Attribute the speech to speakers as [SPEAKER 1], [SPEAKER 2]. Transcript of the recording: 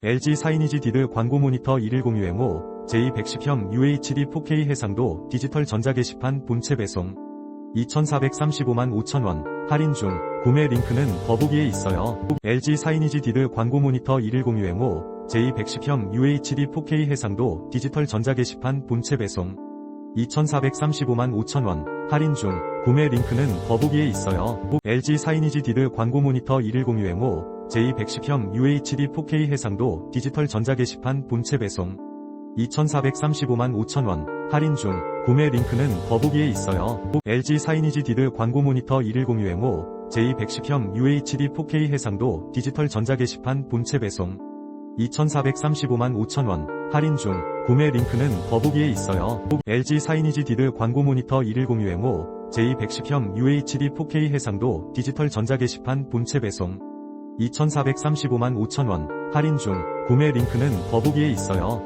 [SPEAKER 1] LG 사이니지 디드 광고 모니터 2106M5 J110형 UHD 4K 해상도 디지털 전자 게시판 본체 배송. 2435만 5천원 할인 중. 구매 링크는 더보기에 있어요. LG 사이니지 디드 광고 모니터 2106M5 J110형 UHD 4K 해상도 디지털 전자 게시판 본체 배송 2435만 5천원. 할인 중. 구매 링크는 더보기에 있어요. LG 사이니지 디드 광고 모니터 2106M5 J110형 UHD 4K 해상도 디지털 전자 게시판 본체 배송. 2435만 5천원. 할인 중. 구매 링크는 더보기에 있어요. LG 사이니지 디드 광고 모니터 2106M5 J110형 UHD 4K 해상도 디지털 전자 게시판 본체 배송. 2435만 5천원. 할인 중 구매 링크는 더보기에 있어요. LG 사이니지 디드 광고 모니터 2106M5 J110형 UHD 4K 해상도 디지털 전자 게시판 본체 배송 2435만 5천원 할인 중 구매 링크는 더보기에 있어요.